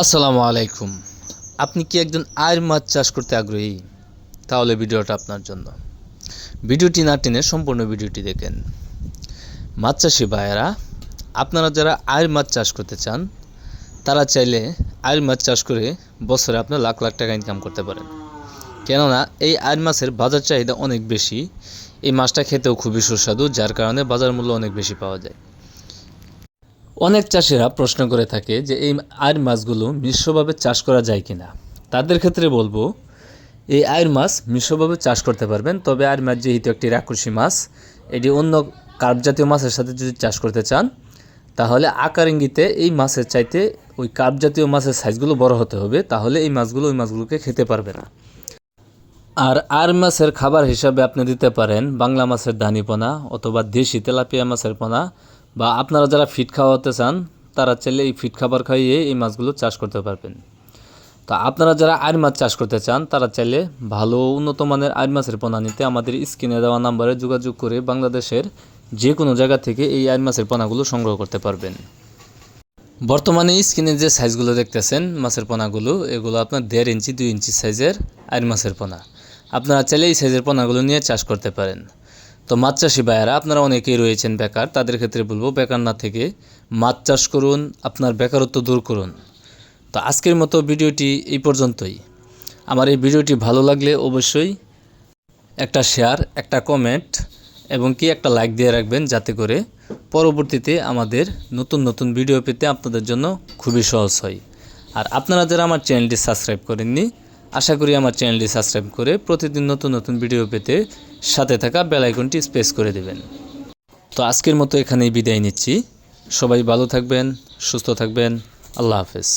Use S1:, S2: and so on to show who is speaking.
S1: আসসালামু আলাইকুম। আপনি কি একজন আয়ের মাছ চাষ করতে আগ্রহী? তাহলে ভিডিওটা আপনার জন্য। ভিডিওটি না টেনে সম্পূর্ণ ভিডিওটি দেখেন। মাছ চাষি ভাইয়েরা, আপনারা যারা আয়ের মাছ চাষ করতে চান, তারা চাইলে আয়ের মাছ চাষ করে বছরে আপনার লাখ লাখ টাকা ইনকাম করতে পারেন। কেননা, এই আয়ের মাছের বাজার চাহিদা অনেক বেশি। এই মাছটা খেতেও খুবই সুস্বাদু, যার কারণে বাজার মূল্য অনেক বেশি পাওয়া যায়। অনেক চাষিরা প্রশ্ন করে থাকে যে এই আয়ের মাছগুলো মিশ্রভাবে চাষ করা যায় কিনা। তাদের ক্ষেত্রে বলব, এই আয়ের মাছ মিশ্রভাবে চাষ করতে পারবেন, তবে আয়ের মাছ যেহেতু একটি রাক্ষসী মাছ, এটি অন্য কার্প জাতীয় মাছের সাথে যদি চাষ করতে চান, তাহলে আকার ইঙ্গিতে এই মাছের চাইতে ওই কার্প জাতীয় মাছের সাইজগুলো বড় হতে হবে, তাহলে এই মাছগুলো ওই মাছগুলোকে খেতে পারবে না। আর আর মাছের খাবার হিসাবে আপনি দিতে পারেন বাংলা মাছের দানিপোনা অথবা দেশি তেলাপিয়া মাছের পোনা বা আপনারা যারা ফিট খাওয়াতে চান, তারা চাইলে এই ফিট খাবার খাইয়ে এই মাছগুলো চাষ করতে পারবেন। তো আপনারা যারা আর মাছ চাষ করতে চান, তারা চাইলে ভালো উন্নত মানের আর মাছের পোনা নিতে আমাদের স্ক্রিনে দেওয়া নাম্বারে যোগাযোগ করে বাংলাদেশের যে কোনো জায়গা থেকে এই আর মাছের পোনাগুলো সংগ্রহ করতে পারবেন। বর্তমানে স্ক্রিনে যে সাইজগুলো দেখতেছেন, মাছের পোনাগুলো, এগুলো আপনার দেড় ইঞ্চি, দুই ইঞ্চি সাইজের আর মাছের পোনা। আপনারা চাইলে এই সাইজের পোনাগুলো নিয়ে চাষ করতে পারেন। তো মাছ চাষি ভাইয়েরা, আপনারা অনেকেই রয়েছেন বেকার, তাদের ক্ষেত্রে বলব বেকার না থেকে মাছ চাষ করুন, আপনার বেকারত্ব দূর করুন। তো আজকের মতো ভিডিওটি এই পর্যন্তই। আমার এই ভিডিওটি ভালো লাগলে অবশ্যই একটা শেয়ার, একটা কমেন্ট এবং কি একটা লাইক দিয়ে রাখবেন যাতে করে পরবর্তীতে আমাদের নতুন নতুন ভিডিও পেতে আপনাদের জন্য খুবই সহজ হয়। আর আপনারা যারা আমার চ্যানেলটি সাবস্ক্রাইব করেননি আশা করি আমার চ্যানেলটি সাবস্ক্রাইব করে প্রতিদিন নতুন নতুন ভিডিও পেতে সাথে থাকা বেল আইকনটি স্পেস করে দেবেন। তো আজকের মতো এখানেই বিদায় নিচ্ছি। সবাই ভালো থাকবেন, সুস্থ থাকবেন। আল্লাহ হাফেজ।